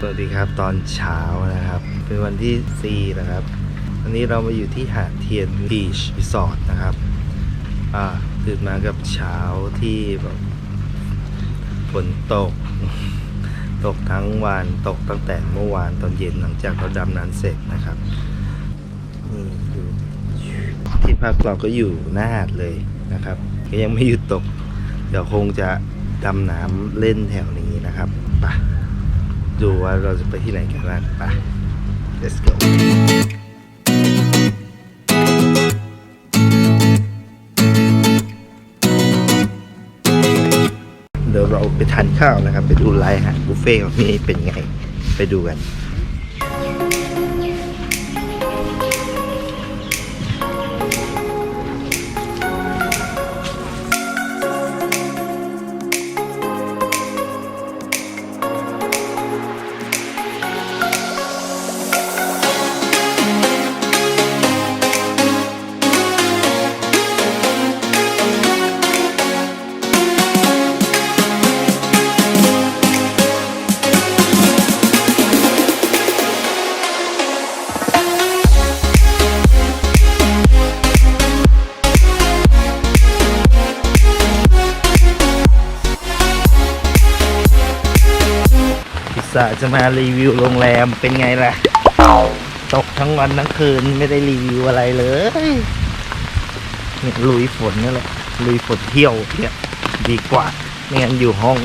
สวัสดีครับตอนเช้านะครับ เป็นวันที่ 4 นะครับ วันนี้เรามาอยู่ที่หาดเทียนบีชรีสอร์ทนะครับ อ่าตื่นมากับเช้าที่แบบฝนตก ตกทั้งวันตกตั้งแต่เมื่อวานตอนเย็นหลังจากเราดำน้ำเสร็จนะครับนี่ดูที่พักเราก็อยู่หน้าหาดเลยนะครับ ก็ยังไม่หยุดตก เดี๋ยวคงจะดำน้ำเล่นแถวนี้นะครับไป ดูว่าเราจะไปที่ไหนกันบ้างไป let's go เดี๋ยวเราไปทานข้าวนะครับ ไปดูไลฟ์ฮะบุฟเฟ่ต์ของพี่เป็นไง ไปดูกัน พิซซ่าจะมารีวิวโรงแรมเป็นไงล่ะ ตกทั้งวันทั้งคืนไม่ได้รีวิวอะไรเลยเนี่ยลุยฝนนี่แหละลุยฝนเที่ยวเนี่ยดีกว่าไม่งั้นอยู่ห้อง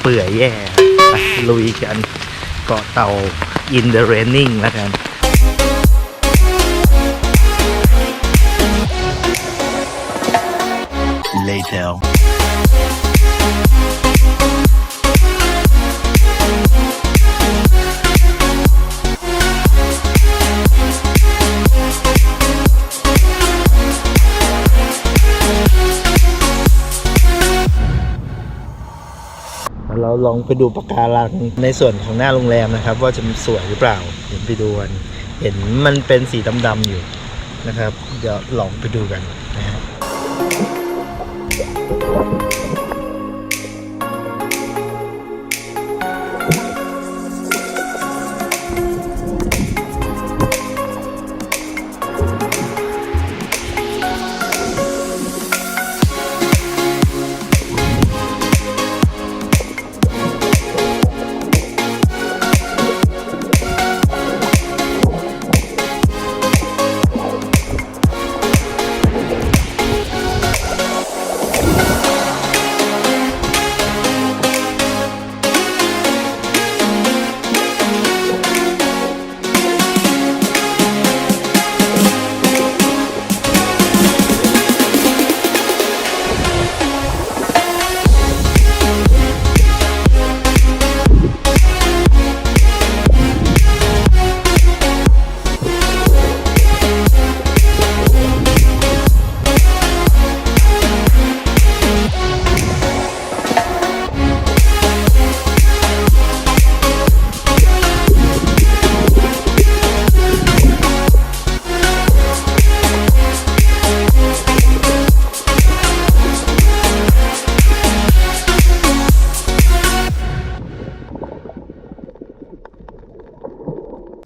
เปื่อยแย่ลุยกันเกาะเต่า in the raining แล้วกัน later. เราลองไปดูปะการังในส่วนของหน้าโรงแรมนะครับ ว่าจะสวยหรือเปล่าเดี๋ยวไปดูกันเห็นมันเป็นสีดำๆอยู่นะครับ เดี๋ยวลองไปดูกันนะฮะๆ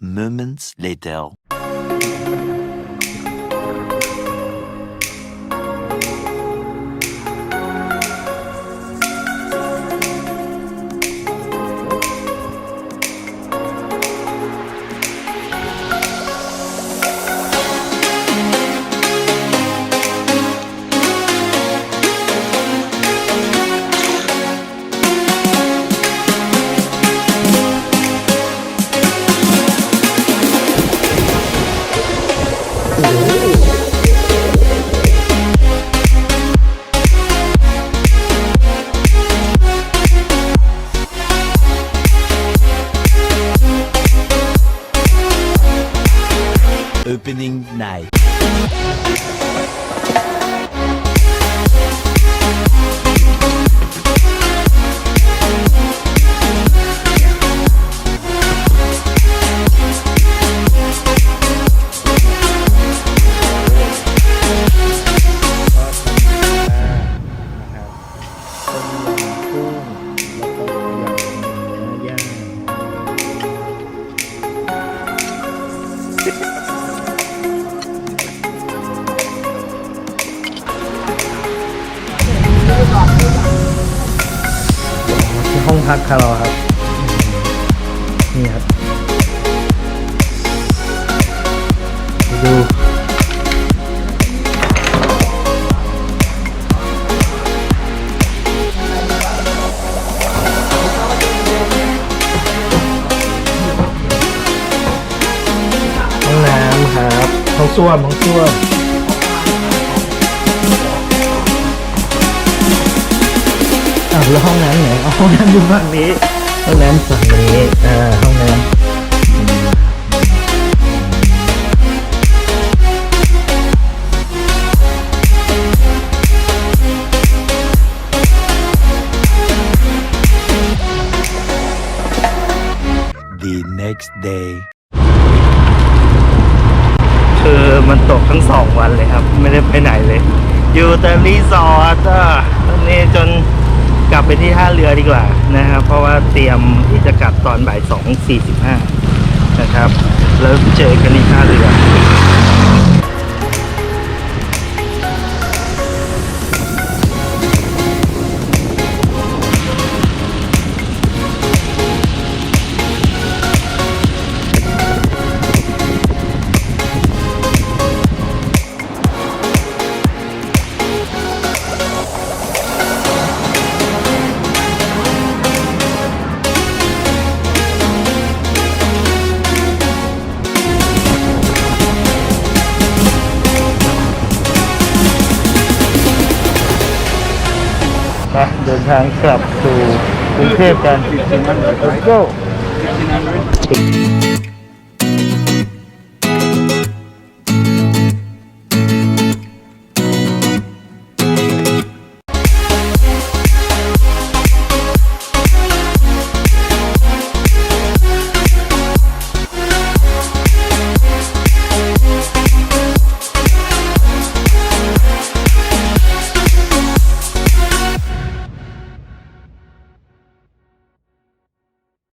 moments later. องพักคาร์ครับ นี่ครับ ดูห้องน้ำครับห้องส้วมห้องส้วมาวแล้วห้องน้ำไหนเอาห้องน้ำอยู่ฝั่งนี้ ห้องน้ำฝั่งนี้อ่าห้องน้ำ The next day. คือมันตกทั้งสองวันเลยครับ ไม่ได้ไปไหนเลย อยู่แต่รีสอร์ทอะตอนนี้จน กลับไปที่ท่าเรือดีกว่านะครับ เพราะว่าเตรียมที่จะกลับตอนบ่ายสองสี่สิบห้านะครับ แล้วเจอกันที่ท่าเรือ ทางกลับสู่กรุงเทพกัน Let's go